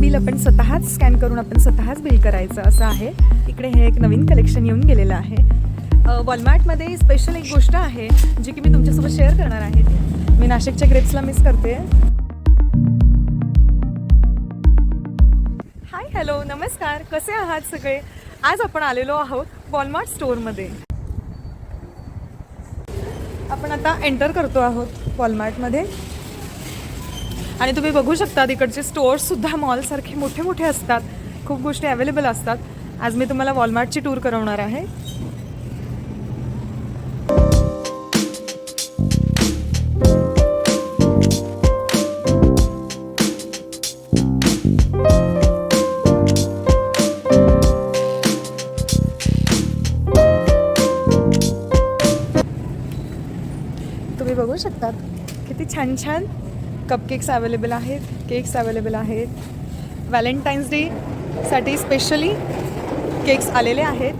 Bill आपण स्वतःच scan करून आपण स्वतःच बिल करायचं असं आहे. इकडे हे एक नवीन कलेक्शन येऊन गेलेलं आहे. वॉलमार्टमध्ये स्पेशल एक गोष्ट आहे जी की मी तुमच्यासोबत शेअर करणार आहे. मी नाशिकच्या ग्रेप्सला मिस करते. हाय हॅलो नमस्कार. कसे आहात सगळे? आज आपण आलेलो आहोत वॉलमार्ट स्टोअरमध्ये आपण आता एंटर करतो आहोत वॉलमार्टमध्ये आणि तुम्ही बघू शकता इकडचे स्टोअर्ससुद्धा मॉलसारखे मोठे मोठे असतात. खूप गोष्टी अवेलेबल असतात. आज मी तुम्हाला वॉलमार्टची टूर करवणार आहे. तुम्ही बघू शकतात किती छान छान कपकेक्स अवेलेबल आहेत केक्स अवेलेबल आहेत. व्हॅलेंटाईन्स डेसाठी स्पेशली केक्स आलेले आहेत.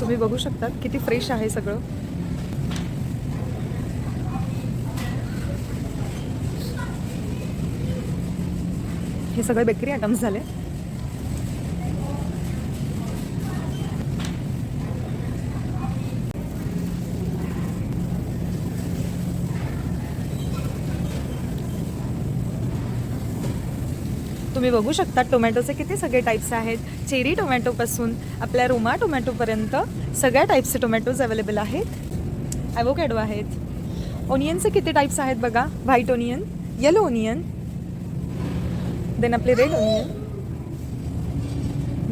तुम्ही बघू शकतात किती फ्रेश आहे सगळं. हे सगळे बेकरी आयटम्स झाले. तुम्ही बघू शकता टोमॅटोचे किती सगळे टाईप्स आहेत. चेरी टोमॅटोपासून आपल्या रोमा टोमॅटोपर्यंत सगळ्या टाईप्सचे टोमॅटोज अवेलेबल आहेत. ॲवोकॅडो आहेत. ओनियनचे किती टाईप्स आहेत बघा. White onion yellow onion then आपले रेड ओनियन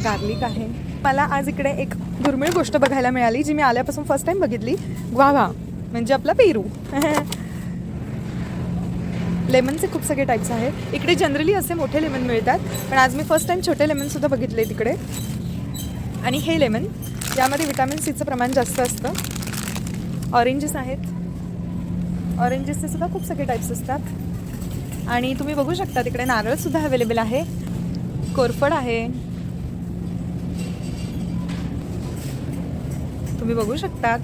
गार्लिक आहे. मला आज इकडे एक दुर्मिळ गोष्ट बघायला मिळाली जी मी आल्यापासून फर्स्ट टाईम बघितली. ग्वाव्हा म्हणजे आपला पेरू. लेमनचे खूप सगळे टाईप्स आहेत. इकडे जनरली असे मोठे लेमन मिळतात पण आज मी फर्स्ट टाईम छोटे लेमनसुद्धा बघितले तिकडे. आणि हे लेमन यामध्ये विटॅमिन सीचं प्रमाण जास्त असतं. ऑरेंजेस आहेत. ऑरेंजेसचे सुद्धा खूप सगळे टाईप्स असतात. आणि तुम्ही बघू शकता तिकडे नारळसुद्धा अवेलेबल आहे. कोरफड आहे. तुम्ही बघू शकता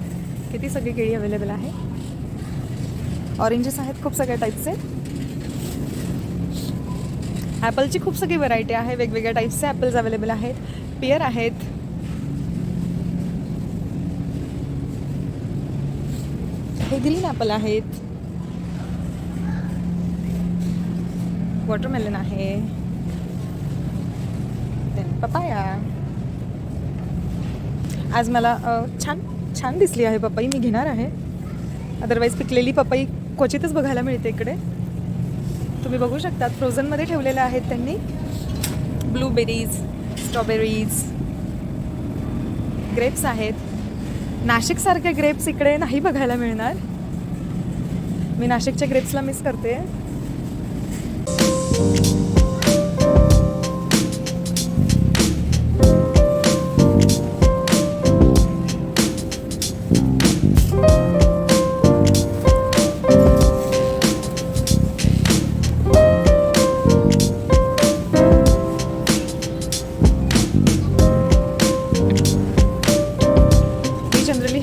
किती सगळी केळी अवेलेबल आहे. ऑरेंजेस आहेत खूप सगळ्या टाईपचे ॲपलची खूप सगळी व्हरायटी आहे वेगवेगळ्या टाईपचे ॲपल्स अवेलेबल आहेत. पियर आहेत. हे ग्रीन ॲपल आहेत. वॉटरमेलन आहे. पपाया आज मला छान छान दिसली आहे पपई. मी घेणार आहे. अदरवाईज पिकलेली पपई क्वचितच बघायला मिळते इकडे. तुम्ही बघू शकतात फ्रोझनमध्ये ठेवलेल्या आहेत त्यांनी. ब्लूबेरीज स्ट्रॉबेरीज ग्रेप्स आहेत. नाशिकसारखे ग्रेप्स इकडे नाही बघायला मिळणार. मी नाशिकच्या ग्रेप्सला मिस करते.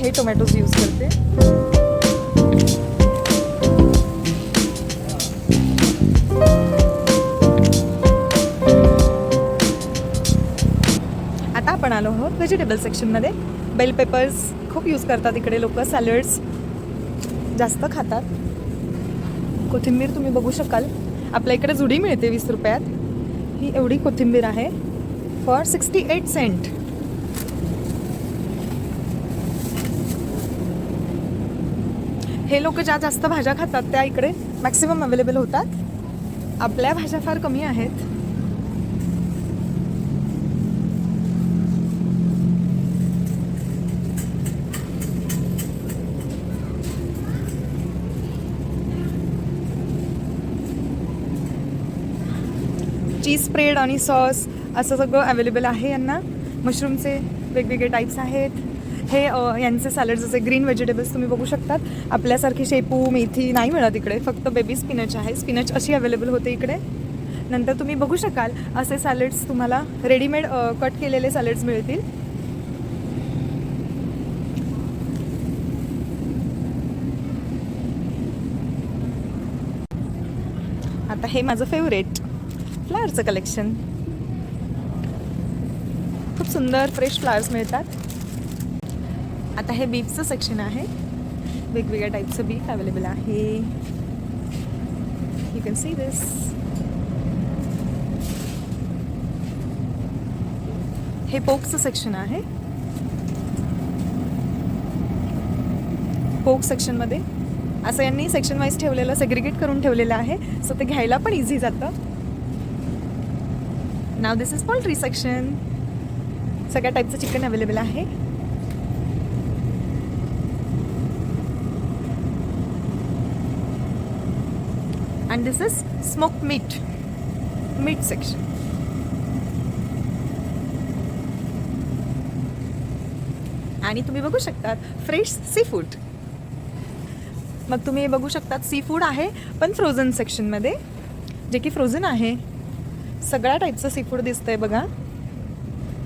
हे टोमॅटोज यूज करते. आता आपण आलो आहोत व्हेजिटेबल सेक्शनमध्ये बेल पेपर्स खूप यूज करतात इकडे लोक सॅलड्स जास्त खातात. कोथिंबीर तुम्ही बघू शकाल. आपल्या इकडे जुडी मिळते वीस रुपयात. ही एवढी कोथिंबीर आहे. फॉर सिक्स्टी एट सेंट हे लोक ज्या जास्त भाज्या खातात त्या इकडे मॅक्सिमम अवेलेबल होतात. आपल्या भाज्या फार कमी आहेत. चीज स्प्रेड आणि सॉस असं सगळं अवेलेबल आहे यांना. मशरूमचे वेगवेगळे टाईप्स आहेत. हे यांचे सॅलड जसे ग्रीन व्हेजिटेबल्स तुम्ही बघू शकतात. आपल्यासारखी शेपू मेथी नाही मिळत इकडे. फक्त बेबी स्पिनच आहे. स्पिनच अशी अवेलेबल होते इकडे. नंतर तुम्ही बघू शकाल असे सॅलड्स तुम्हाला रेडीमेड कट केलेले सॅलड्स मिळतील. आता हे माझं फेवरेट फ्लावरचं कलेक्शन खूप सुंदर फ्रेश फ्लावर्स मिळतात. आता हे बीफचं सेक्शन आहे. वेगवेगळ्या टाईपचं बीफ अवेलेबल आहे. यू कॅन सी दिस हे पोकचं सेक्शन आहे. पोक सेक्शनमध्ये असं यांनी सेक्शन वाईज ठेवलेलं सेग्रिगेट करून ठेवलेलं आहे. सो ते घ्यायला पण इझी जातं. नाव दिस इज पोल्ट्री सेक्शन सगळ्या टाईपचं चिकन अवेलेबल आहे. And this is smoke meat meat section आणि तुम्ही बघू शकतात फ्रेश सी फूड मग तुम्ही हे बघू शकतात सी फूड आहे पण फ्रोझन सेक्शनमध्ये जे की फ्रोझन आहे. सगळ्या टाईपचं सी फूड दिसतंय बघा.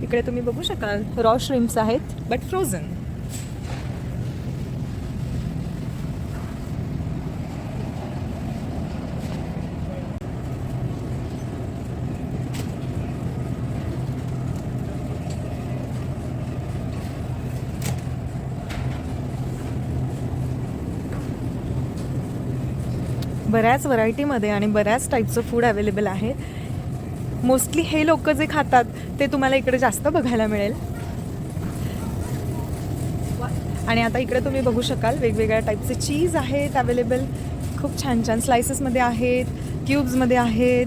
इकडे तुम्ही बघू शकाल. रॉ श्रिम्स आहेत बट फ्रोझन बऱ्याच व्हरायटीमध्ये आणि बऱ्याच टाईपचं फूड अवेलेबल आहे. मोस्टली हे लोक जे खातात ते तुम्हाला इकडे जास्त बघायला मिळेल. आणि आता इकडे तुम्ही बघू शकाल वेगवेगळ्या टाईपचे चीज आहेत अवेलेबल खूप छान छान स्लायसेसमध्ये आहेत क्यूब्समध्ये आहेत.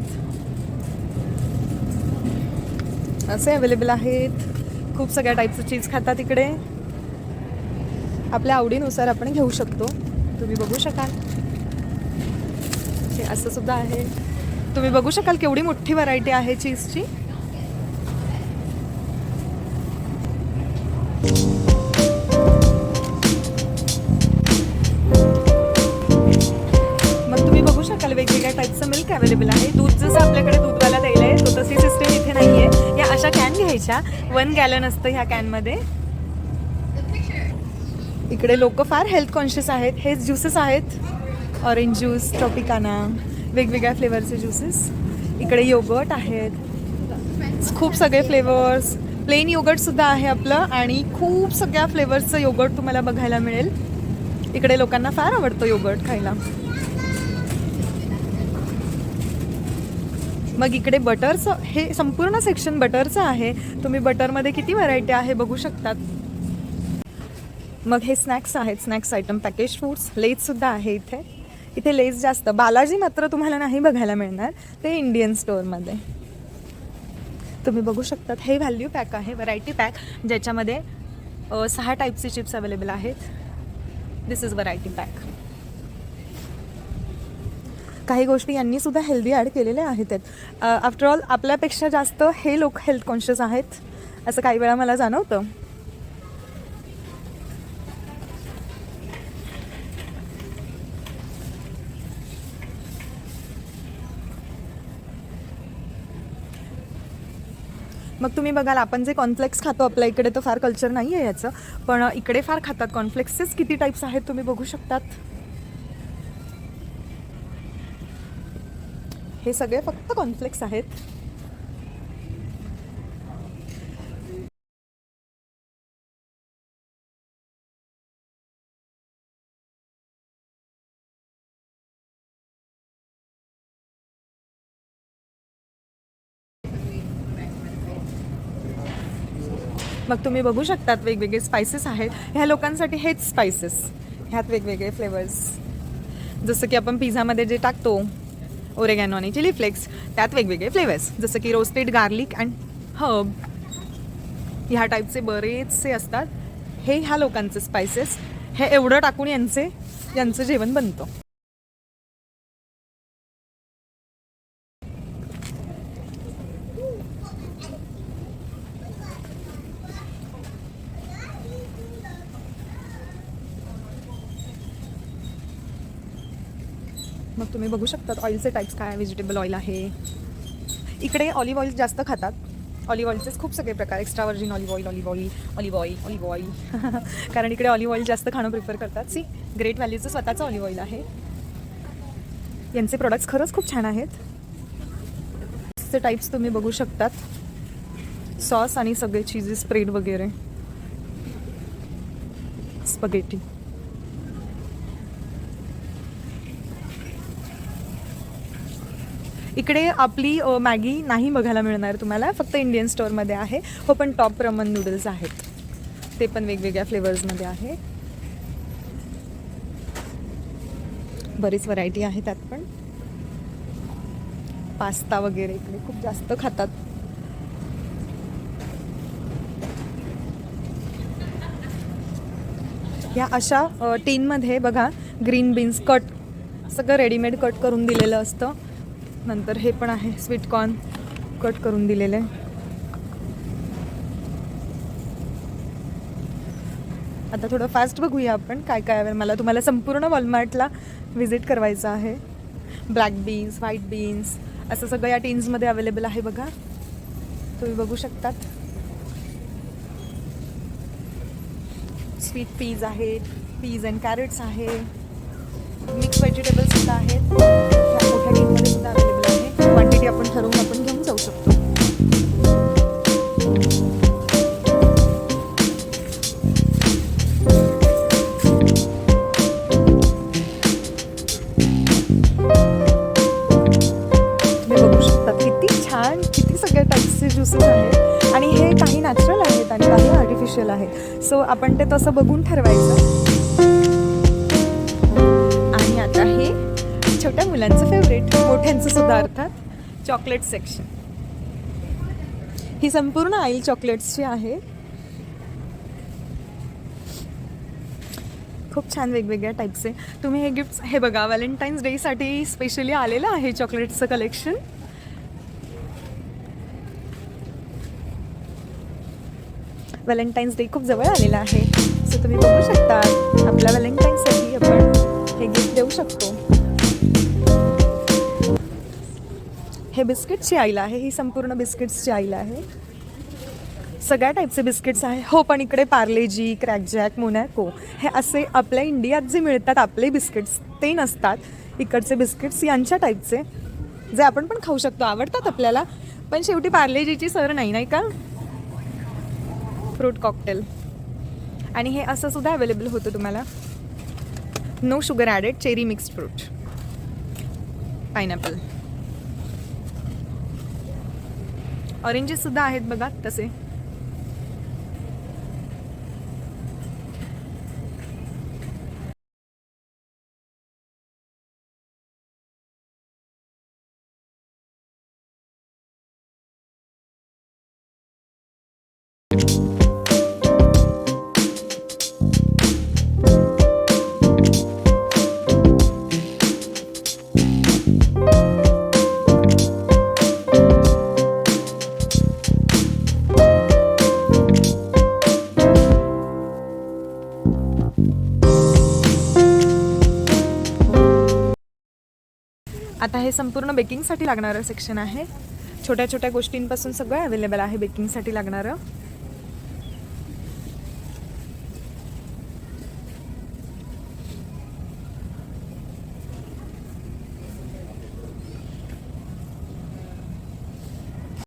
असे अवेलेबल आहेत. खूप सगळ्या टाईपचं चीज खातात इकडे. आपल्या आवडीनुसार आपण घेऊ शकतो. तुम्ही बघू शकाल. असं सुद्धा आहे. तुम्ही बघू शकाल केवढी मोठी व्हरायटी आहे चीजची. मग तुम्ही बघू शकाल वेगवेगळ्या टाईपचं मिल्क अवेलेबल आहे. दूध जसं आपल्याकडे दूधवाला द्यायला आहे तो तशी सिस्टम इथे नाही आहे या अशा कॅन घ्यायच्या. वन गॅलन असतं ह्या कॅनमध्ये इकडे लोक फार हेल्थ कॉन्शियस आहेत. हेच ज्युसेस आहेत. ऑरेंज ज्यूस ट्रॉपिकाना वेगवेगळ्या फ्लेवरचे ज्युसेस इकडे योगर्ट आहेत. खूप सगळे फ्लेवर्स प्लेन योगर्टसुद्धा आहे आपलं आणि खूप सगळ्या फ्लेवर्सचं योगर्ट तुम्हाला बघायला मिळेल. इकडे लोकांना फार आवडतं योगर्ट खायला. मग इकडे बटरचं हे संपूर्ण सेक्शन बटरचं आहे. तुम्ही बटरमध्ये किती व्हरायटी आहे बघू शकतात. मग हे स्नॅक्स आहेत. स्नॅक्स आयटम पॅकेज फूड्स लेजसुद्धा आहे इथे. इथे लेस जास्त. बालाजी मात्र तुम्हाला नाही बघायला मिळणार. ते इंडियन स्टोअरमध्ये तुम्ही बघू शकतात. हे व्हॅल्यू पॅक आहे व्हरायटी पॅक ज्याच्यामध्ये सहा टाईपचे चिप्स अवेलेबल आहेत. दिस इज व्हरायटी पॅक काही गोष्टी यांनी सुद्धा हेल्दी ॲड केलेल्या आहेत. आफ्टर ऑल आपल्यापेक्षा जास्त हे लोक हेल्थ कॉन्शियस आहेत असं काही वेळा मला जाणवतं. मग तुम्ही बघाल आपण जे कॉन्फ्लेक्स खातो आपल्या इकडे तर फार कल्चर नाही आहे याचं. पण इकडे फार खातात कॉन्फ्लेक्सेस किती टाईप्स आहेत तुम्ही बघू शकतात? हे सगळे फक्त कॉन्फ्लेक्स आहेत. मग तुम्ही बघू शकतात वेगवेगळे स्पायसेस आहेत. ह्या लोकांसाठी हेच स्पायसेस ह्यात वेगवेगळे फ्लेवर्स जसं की आपण पिझ्झामध्ये जे टाकतो ओरेगॅनो आणि चिली फ्लेक्स त्यात वेगवेगळे फ्लेवर्स जसं की रोस्टेड गार्लिक अँड हब ह्या टाईपचे बरेचसे असतात. हे ह्या लोकांचे स्पायसेस हे एवढं टाकून यांचे यांचं जेवण बनतं मग तुम्ही बघू शकतात ऑइलचे टाईप्स काय व्हेजिटेबल ऑइल आहे. इकडे ऑलिव्ह ऑइल जास्त खातात. ऑलिव्ह ऑइलचेच खूप सगळे प्रकार extra virgin olive oil olive oil olive oil olive oil कारण इकडे ऑलिव्ह ऑइल जास्त खाणं प्रिफर करतात. सी ग्रेट व्हॅलीचं स्वतःचं ऑलिव्ह ऑइल आहे. यांचे प्रोडक्ट्स खरंच खूप छान आहेत. टाईप्स तुम्ही बघू शकतात. सॉस आणि सगळे चीजेस स्प्रेड वगैरे. स्पगेटी इकडे आपली मॅगी नाही बघायला मिळणार तुम्हाला फक्त इंडियन स्टोअरमध्ये आहे. हो पण टॉप रमन नूडल्स आहेत. ते पण वेगवेगळ्या फ्लेवर्समध्ये आहे. बरीच व्हरायटी आहे त्यात पण. पास्ता वगैरे इकडे खूप जास्त खातात. ह्या अशा टीनमध्ये बघा ग्रीन बीन्स कट सगळं रेडीमेड कट करून दिलेलं असतं. नंतर हे पण आहे स्वीट कॉर्न कट करून दिलेले आता थोडं फास्ट बघूया आपण काय काय आहे. मला तुम्हाला संपूर्ण वॉलमार्टला व्हिजिट करायचं आहे. ब्लॅक बीन्स व्हाईट बीन्स असं सगळं या टीन्समध्ये अवेलेबल आहे बघा. तुम्ही बघू शकतात. स्वीट पीज आहेत पीज अँड कॅरेट्स आहे. मिक्स व्हेजिटेबल्स सुद्धा आहेत. मोठ्या टीनमध्ये सुद्धा अवेलेबल आपण ठरवून आपण घेऊन जाऊ शकतो. तुम्ही बघू शकता किती छान किती सगळ्या टाईप्सचे आहेत. आणि हे काही नॅचरल आहेत आणि काही आर्टिफिशियल आहेत. सो आपण ते तसं बघून ठरवायचं. आणि आता हे छोट्या मुलांचं फेवरेट मोठ्यांचं सुद्धा अर्थात. Chocolate section. ही संपूर्ण आईल चॉकलेट्सची आहे. खूप छान वेगवेगळ्या टाईपचे तुम्ही हे गिफ्ट्स हे बघा व्हॅलेंटाईन्स डेसाठी स्पेशली आलेलं आहे चॉकलेट्सचं कलेक्शन व्हॅलेंटाईन्स डे खूप जवळ आलेला आहे. सो तुम्ही बघू शकता आपल्या व्हॅलेंटाईन्ससाठी आपण हे गिफ्ट देऊ शकतो. हे बिस्किटची आईल आहे ही संपूर्ण बिस्किट्सची आईल आहे. सगळ्या टाईपचे बिस्किट्स आहे. हो पण इकडे पार्लेजी क्रॅकजॅक मोनॅको हे असे आपल्या इंडियात जे मिळतात आपले बिस्किट्स ते नसतात. इकडचे बिस्किट्स यांच्या टाईपचे जे आपण पण खाऊ शकतो. आवडतात आपल्याला. पण शेवटी पार्लेजीची सर नाही नाही का? फ्रूट कॉकटेल आणि हे असं सुद्धा अवेलेबल होतं तुम्हाला. No sugar added cherry mixed fruit pineapple oranges सुद्धा आहेत बघा तसे. हे संपूर्ण बेकिंगसाठी लागणारं सेक्शन आहे. छोट्या छोट्या गोष्टींपासून सगळं अवेलेबल आहे बेकिंगसाठी लागणारं.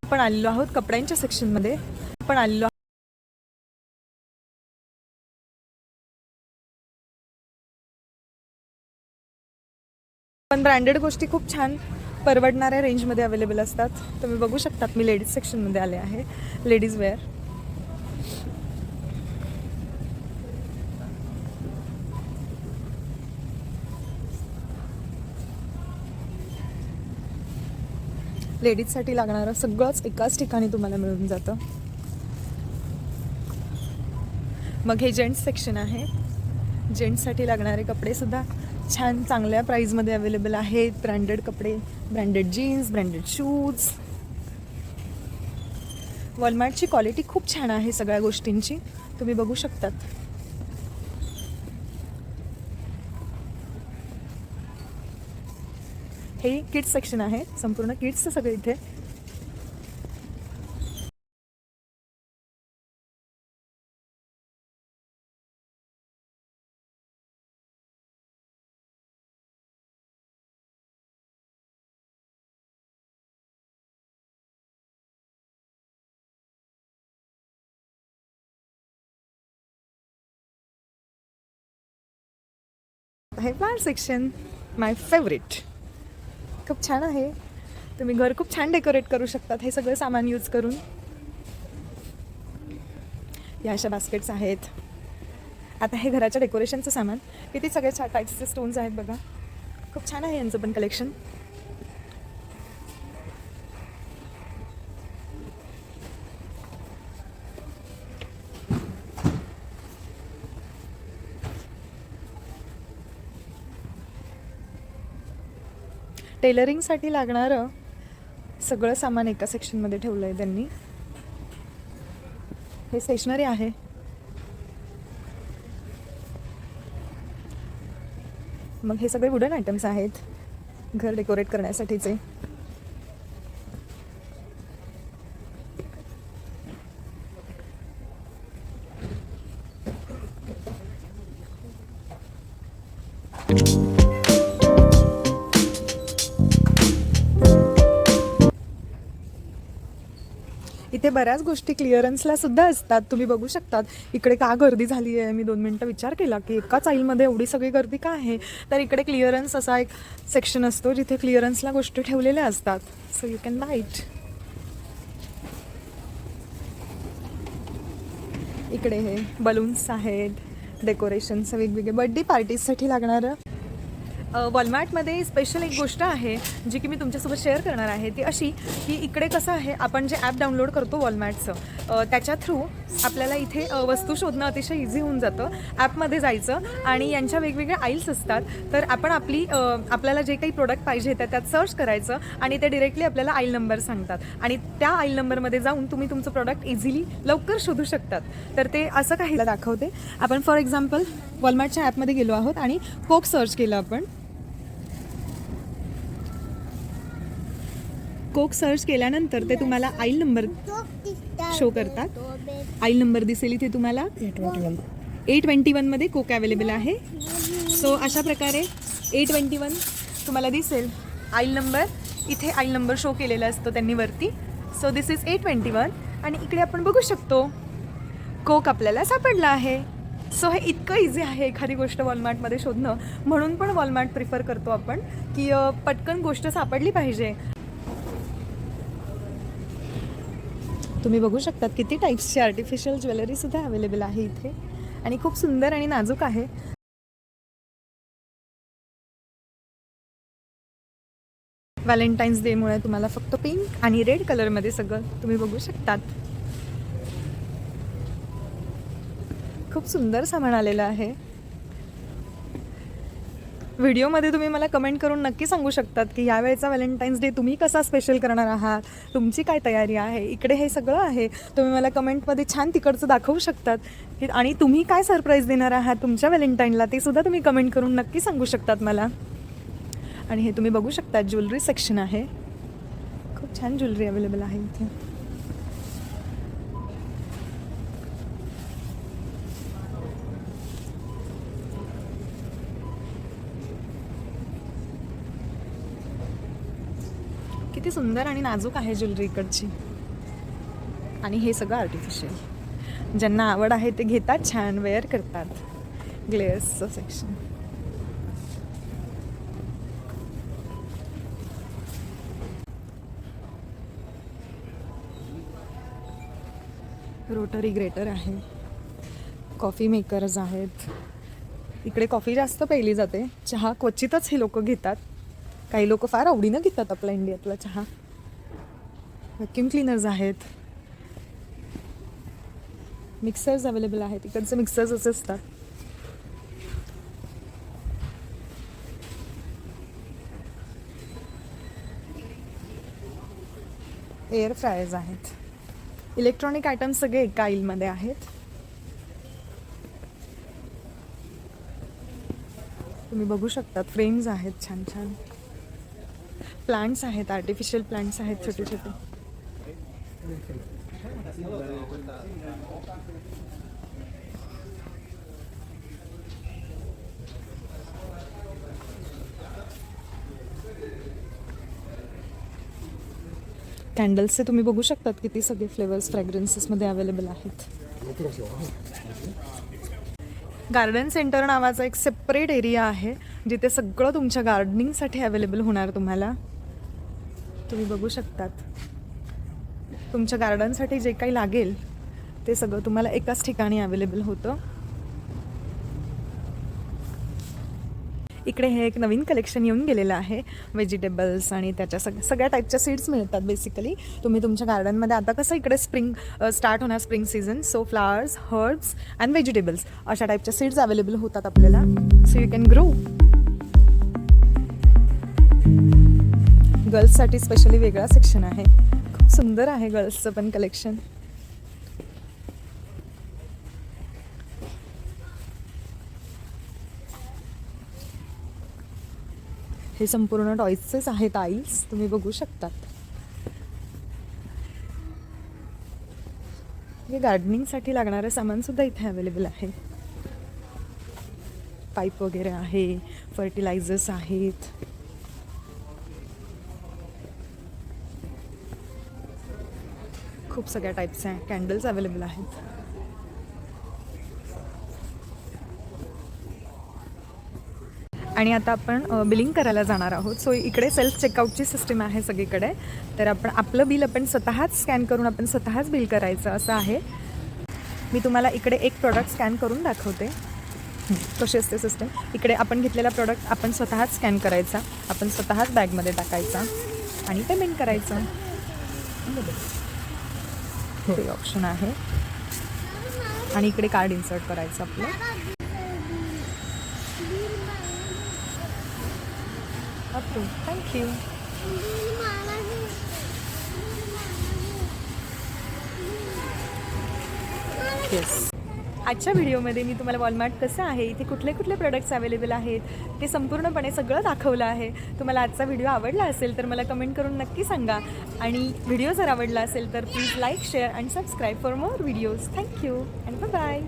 आपण आलेलो आहोत कपड्यांच्या सेक्शनमध्ये आपण आलेलो पण ब्रँडेड गोष्टी खूप छान परवडणाऱ्या रेंजमध्ये अवेलेबल असतात. तुम्ही बघू शकतात मी लेडीज सेक्शनमध्ये आले आहे. लेडीज वेअर लेडीजसाठी लागणारं सगळंच एकाच ठिकाणी तुम्हाला मिळून जातं. मग हे जेंट्स सेक्शन आहे. जेंट्ससाठी लागणारे कपडेसुद्धा छान चांगल्या प्राईजमध्ये अवेलेबल आहेत. ब्रँडेड कपडे ब्रँडेड जीन्स ब्रँडेड शूज वॉलमार्टची क्वालिटी खूप छान आहे सगळ्या गोष्टींची. तुम्ही बघू शकतात हे किड्स सेक्शन आहे. संपूर्ण किड्सचं सगळं इथे प्लांट सेक्शन माय फेवरेट खूप छान आहे. तुम्ही घर खूप छान डेकोरेट करू शकतात हे सगळं सामान यूज करून. या अशा बास्केट्स आहेत. आता हे घराच्या डेकोरेशनचं सामान. किती सगळे छान टाईप्सचे स्टोन्स आहेत बघा. खूप छान आहे यांचं पण कलेक्शन टेलरिंगसाठी लागणारं सगळं सामान एका सेक्शनमध्ये ठेवलं आहे त्यांनी. हे स्टेशनरी आहे. मग हे सगळे वुडन आयटम्स आहेत. घर डेकोरेट करण्यासाठीचे. इथे बऱ्याच गोष्टी क्लिअरन्सला सुद्धा असतात. तुम्ही बघू शकतात. इकडे का गर्दी झाली आहे? मी दोन मिनटं विचार केला की एकाच आईलमध्ये एवढी सगळी गर्दी का आहे? तर इकडे क्लिअरन्स असा एक सेक्शन असतो जिथे क्लिअरन्सला गोष्टी ठेवलेल्या असतात. सो यू कॅन बाईट इकडे हे बलून्स आहेत. डेकोरेशनचं वेगवेगळे. बड्डे पार्टीजसाठी लागणारं वॉलमार्टमध्ये स्पेशल एक गोष्ट आहे जी की मी तुमच्यासोबत शेअर करणार आहे. ती अशी की इकडे कसं आहे आपण जे ॲप डाउनलोड करतो वॉलमार्टचं त्याच्या थ्रू आपल्याला इथे वस्तू शोधणं अतिशय इझी होऊन जातं. ॲपमध्ये जायचं आणि यांच्या वेगवेगळ्या आईल्स असतात. तर आपण आपली आपल्याला जे काही प्रोडक्ट पाहिजे त्या त्यात सर्च करायचं आणि ते डिरेक्टली आपल्याला आईल नंबर सांगतात. आणि त्या आईल नंबरमध्ये जाऊन तुम्ही तुमचं प्रोडक्ट इझिली लवकर शोधू शकतात. तर ते असं काहीला दाखवते. आपण फॉर एक्झाम्पल वॉलमार्टच्या ॲपमध्ये गेलो आहोत आणि कोक सर्च केलं आपण. कोक सर्च केल्यानंतर ते तुम्हाला आईल नंबर शो करतात. आईल नंबर दिसेल इथे तुम्हाला. ए ट्वेंटी वनमध्ये कोक अवेलेबल आहे. सो अशा प्रकारे ए ट्वेंटी वन तुम्हाला दिसेल. Aisle number. इथे आईल नंबर शो केलेला असतो त्यांनी वरती. So this is A twenty one आणि इकडे आपण बघू शकतो कोक आपल्याला सापडला आहे. सो हे इतकं इझी आहे एखादी गोष्ट वॉलमार्टमध्ये शोधणं. म्हणून पण वॉलमार्ट प्रिफर करतो आपण की पटकन गोष्ट सापडली पाहिजे. तुम्ही बघू शकतात किती टाईप्सची आर्टिफिशियल ज्वेलरी सुद्धा अवेलेबल आहे इथे. आणि खूप सुंदर आणि नाजूक आहे. व्हॅलेंटाईन्स डेमुळे तुम्हाला फक्त पिंक आणि रेड कलरमध्ये सगळं तुम्ही बघू शकतात. खूप सुंदर सामान आलेलं आहे. व्हिडिओमध्ये तुम्ही मला कमेंट करून नक्की सांगू शकतात की यावेळेचा व्हॅलेंटाईन्स डे तुम्ही कसा स्पेशल करणार आहात? तुमची काय तयारी आहे? इकडे हे सगळं आहे. तुम्ही मला कमेंटमध्ये छान तिकडचं दाखवू शकतात. की आणि तुम्ही काय सरप्राईज देणार आहात तुमच्या व्हॅलेंटाईनला ते सुद्धा तुम्ही कमेंट करून नक्की सांगू शकतात मला. आणि हे तुम्ही बघू शकता ज्वेलरी सेक्शन आहे. खूप छान ज्वेलरी अवेलेबल आहे इथे किती सुंदर आणि नाजूक आहे ज्वेलरी इकडची. आणि हे सगळं आर्टिफिशियल ज्यांना आवड आहे ते घेतात छान वेअर करतात. ग्लेअर्सचं सेक्शन रोटरी ग्रेटर आहे. कॉफी मेकर्स आहेत. इकडे कॉफी जास्त प्यायली जाते. चहा क्वचितच हे लोक घेतात. काही लोक फार आवडीनं घेतात आपला इंडियातला चहा. व्हॅक्युम क्लीनर्स आहेत. मिक्सर्स अवेलेबल आहेत. इकडचे मिक्सर्स असे असतात. एअर फ्रायर्स आहेत. इलेक्ट्रॉनिक आयटम्स सगळे एका आईलमध्ये आहेत. तुम्ही बघू शकता फ्रेम्स आहेत छान छान. प्लांट्स आहेत आर्टिफिशियल प्लांट्स आहेत छोटे छोटे. कॅन्डल्सचे तुम्ही बघू शकतात किती सगळे फ्लेवर्स फ्रॅग्रन्सेसमध्ये अवेलेबल आहेत. गार्डन सेंटर नावाचा एक सेपरेट एरिया आहे जिथे सगळं तुमच्या गार्डनिंगसाठी अवेलेबल होणार तुम्हाला. तुम्ही बघू शकतात. तुमच्या गार्डनसाठी जे काही लागेल ते सगळं तुम्हाला एकाच ठिकाणी अवेलेबल होतं. इकडे हे एक नवीन कलेक्शन येऊन गेलेलं आहे. व्हेजिटेबल्स आणि त्याच्या सग सगळ्या टाईपच्या सीड्स मिळतात बेसिकली तुम्ही तुमच्या गार्डनमध्ये आता कसं इकडे स्प्रिंग स्टार्ट होणार spring season so flowers herbs and vegetables अशा टाईपच्या सीड्स अवेलेबल होतात आपल्याला. सो यू कॅन ग्रो गर्ल्ससाठी स्पेशली वेगळा सेक्शन आहे. खूप सुंदर आहे गर्ल्सचं पण कलेक्शन हे संपूर्ण टॉईजचेच आहेत आईल्स तुम्ही बघू शकतात. हे गार्डनिंगसाठी लागणारं सामानसुद्धा इथे अवेलेबल आहे. पाईप वगैरे आहे फर्टिलायझर्स आहेत. खूप सगळ्या टाईप्स आहे. कॅन्डल्स अवेलेबल आहेत. आणि आता आपण बिलिंग करायला जाणार आहोत. सो इकडे सेल्फ चेकआउटची सिस्टीम आहे सगळीकडे. तर आपण आपलं बिल आपण स्वतःच स्कॅन करून आपण स्वतःच बिल करायचं असं आहे. मी तुम्हाला इकडे एक प्रॉडक्ट स्कॅन करून दाखवते. कशी असते सिस्टम इकडे आपण घेतलेला प्रॉडक्ट आपण स्वतःच स्कॅन करायचा. आपण स्वतःच बॅगमध्ये टाकायचा आणि पेमेंट करायचं. ते ऑप्शन आहे. आणि इकडे कार्ड इन्सर्ट करायचं आपलं. ओके थँक्यू येस आजच्या व्हिडिओमध्ये मी तुम्हाला वॉलमार्ट कसं आहे इथे कुठले कुठले प्रोडक्ट्स अवेलेबल आहेत ते संपूर्णपणे सगळं दाखवलं आहे. तुम्हाला आजचा व्हिडिओ आवडला असेल तर मला कमेंट करून नक्की सांगा. आणि व्हिडिओ जर आवडला असेल तर please like share and subscribe for more videos thank you and bye